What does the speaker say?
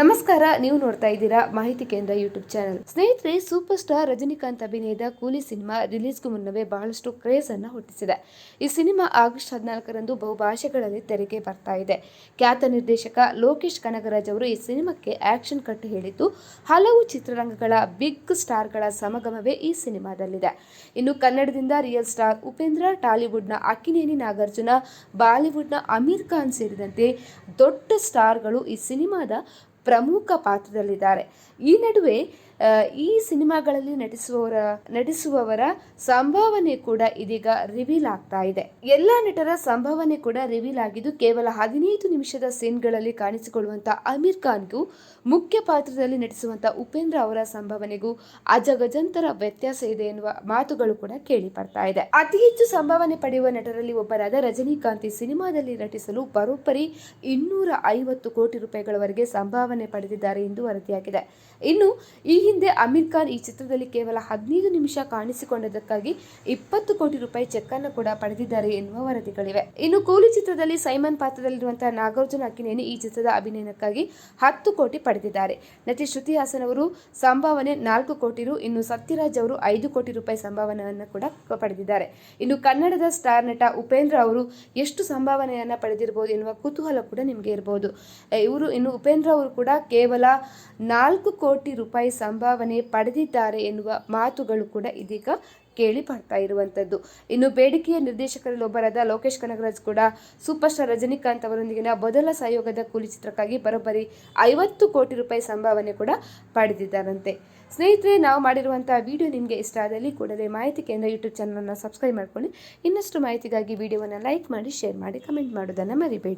ನಮಸ್ಕಾರ, ನೀವು ನೋಡ್ತಾ ಇದ್ದೀರಾ ಮಾಹಿತಿ ಕೇಂದ್ರ ಯೂಟ್ಯೂಬ್ ಚಾನೆಲ್ ಸ್ನೇಹಿತರೆ ಸೂಪರ್ ಸ್ಟಾರ್ ರಜನಿಕಾಂತ್ ಅಭಿನಯದ ಕೂಲಿ ಸಿನಿಮಾ ರಿಲೀಸ್ಗೂ ಮುನ್ನವೇ ಬಹಳಷ್ಟು ಕ್ರೇಜ್ ಅನ್ನು ಹುಟ್ಟಿಸಿದೆ. ಈ ಸಿನಿಮಾ ಆಗಸ್ಟ್ ಹದಿನಾಲ್ಕರಂದು ಬಹುಭಾಷೆಗಳಲ್ಲಿ ತೆರೆಗೆ ಬರ್ತಾ ಇದೆ. ಖ್ಯಾತ ನಿರ್ದೇಶಕ ಲೋಕೇಶ್ ಕನಗರಾಜ್ ಅವರು ಈ ಸಿನಿಮಾಕ್ಕೆ ಆಕ್ಷನ್ ಕಟ್ ಹೇಳಿದ್ದು, ಹಲವು ಚಿತ್ರರಂಗಗಳ ಬಿಗ್ ಸ್ಟಾರ್ಗಳ ಸಮಗಮವೇ ಈ ಸಿನಿಮಾದಲ್ಲಿದೆ. ಇನ್ನು ಕನ್ನಡದಿಂದ ರಿಯಲ್ ಸ್ಟಾರ್ ಉಪೇಂದ್ರ, ಟಾಲಿವುಡ್ನ ಅಕ್ಕಿನೇನಿ ನಾಗಾರ್ಜುನ, ಬಾಲಿವುಡ್ನ ಅಮೀರ್ ಖಾನ್ ಸೇರಿದಂತೆ ದೊಡ್ಡ ಸ್ಟಾರ್ಗಳು ಈ ಸಿನಿಮಾದ ಪ್ರಮುಖ ಪಾತ್ರದಲ್ಲಿದ್ದಾರೆ. ಈ ನಡುವೆ ಈ ಸಿನಿಮಾಗಳಲ್ಲಿ ನಟಿಸುವವರ ನಟಿಸುವವರ ಸಂಭಾವನೆ ಕೂಡ ಇದೀಗ ರಿವೀಲ್ ಆಗ್ತಾ ಇದೆ. ಎಲ್ಲ ನಟರ ಸಂಭಾವನೆ ಕೂಡ ರಿವೀಲ್ ಆಗಿದ್ದು ಕೇವಲ ಹದಿನೈದು ನಿಮಿಷದ ಸೀನ್ಗಳಲ್ಲಿ ಕಾಣಿಸಿಕೊಳ್ಳುವಂತಹ ಅಮೀರ್ ಖಾನ್ಗೂ ಮುಖ್ಯ ಪಾತ್ರದಲ್ಲಿ ನಟಿಸುವಂತ ಉಪೇಂದ್ರ ಅವರ ಸಂಭಾವನೆಗೂ ಅಜಗಜಂತರ ವ್ಯತ್ಯಾಸ ಇದೆ ಎನ್ನುವ ಮಾತುಗಳು ಕೂಡ ಕೇಳಿ ಬರ್ತಾ ಇದೆ. ಅತಿ ಹೆಚ್ಚು ಸಂಭಾವನೆ ಪಡೆಯುವ ನಟರಲ್ಲಿ ಒಬ್ಬರಾದ ರಜನಿಕಾಂತ್ ಈ ಸಿನಿಮಾದಲ್ಲಿ ನಟಿಸಲು ಬರೋಬ್ಬರಿ ಇನ್ನೂರ ಐವತ್ತು ಕೋಟಿ ರೂಪಾಯಿಗಳವರೆಗೆ ಸಂಭಾವನೆ ಪಡೆದಿದ್ದಾರೆ ಎಂದು ವರದಿಯಾಗಿದೆ. ಇನ್ನು ಈ ಹಿಂದೆ ಅಮೀರ್ ಖಾನ್ ಈ ಚಿತ್ರದಲ್ಲಿ ಕೇವಲ ಹದಿನೈದು ನಿಮಿಷ ಕಾಣಿಸಿಕೊಂಡದಕ್ಕಾಗಿ ಇಪ್ಪತ್ತು ಕೋಟಿ ರೂಪಾಯಿ ಚೆಕ್ ಅನ್ನು ಕೂಡ ಪಡೆದಿದ್ದಾರೆ ಎನ್ನುವ ವರದಿಗಳಿವೆ. ಇನ್ನು ಕೂಲಿ ಚಿತ್ರದಲ್ಲಿ ಸೈಮನ್ ಪಾತ್ರದಲ್ಲಿರುವಂತಹ ನಾಗಾರ್ಜುನ ಅಕ್ಕಿನೇನಿ ಈ ಚಿತ್ರದ ಅಭಿನಯಕ್ಕಾಗಿ ಹತ್ತು ಕೋಟಿ ಪಡೆದಿದ್ದಾರೆ. ನಟಿ ಶ್ರುತಿ ಹಾಸನ್ ಅವರು ಸಂಭಾವನೆ ನಾಲ್ಕು ಕೋಟಿ ರು, ಇನ್ನು ಸತ್ಯರಾಜ್ ಅವರು ಐದು ಕೋಟಿ ರೂಪಾಯಿ ಸಂಭಾವನೆಯನ್ನು ಕೂಡ ಪಡೆದಿದ್ದಾರೆ. ಇನ್ನು ಕನ್ನಡದ ಸ್ಟಾರ್ ನಟ ಉಪೇಂದ್ರ ಅವರು ಎಷ್ಟು ಸಂಭಾವನೆಯನ್ನ ಪಡೆದಿರಬಹುದು ಎನ್ನುವ ಕುತೂಹಲ ಕೂಡ ನಿಮಗೆ ಇರಬಹುದು ಇವರು ಇನ್ನು ಉಪೇಂದ್ರ ಅವರು ಕೂಡ ಕೇವಲ ನಾಲ್ಕು ಕೋಟಿ ರೂಪಾಯಿ ಸಂಭಾವನೆ ಪಡೆದಿದ್ದಾರೆ ಎನ್ನುವ ಮಾತುಗಳು ಕೂಡ ಇದೀಗ ಕೇಳಿ ಬರ್ತಾ ಇರುವಂಥದ್ದು ಇನ್ನು ಬೇಡಿಕೆಯ ನಿರ್ದೇಶಕರಲ್ಲಿ ಒಬ್ಬರಾದ ಲೋಕೇಶ್ ಕನಗರಾಜ್ ಕೂಡ ಸೂಪರ್ ಸ್ಟಾರ್ ರಜನಿಕಾಂತ್ ಅವರೊಂದಿಗಿನ ಮೊದಲ ಸಹಯೋಗದ ಕೂಲಿ ಚಿತ್ರಕ್ಕಾಗಿ ಬರೋಬ್ಬರಿ ಐವತ್ತು ಕೋಟಿ ರೂಪಾಯಿ ಸಂಭಾವನೆ ಕೂಡ ಪಡೆದಿದ್ದಾರಂತೆ. ಸ್ನೇಹಿತರೆ, ನಾವು ಮಾಡಿರುವಂಥ ವಿಡಿಯೋ ನಿಮಗೆ ಇಷ್ಟ ಆದಲ್ಲಿ ಕೂಡಲೇ ಮಾಹಿತಿ ಕೇಂದ್ರ ಯೂಟ್ಯೂಬ್ ಚಾನಲನ್ನು ಸಬ್ಸ್ಕ್ರೈಬ್ ಮಾಡ್ಕೊಳ್ಳಿ. ಇನ್ನಷ್ಟು ಮಾಹಿತಿಗಾಗಿ ವಿಡಿಯೋವನ್ನು ಲೈಕ್ ಮಾಡಿ, ಶೇರ್ ಮಾಡಿ, ಕಮೆಂಟ್ ಮಾಡೋದನ್ನು ಮರಿಬೇಡಿ.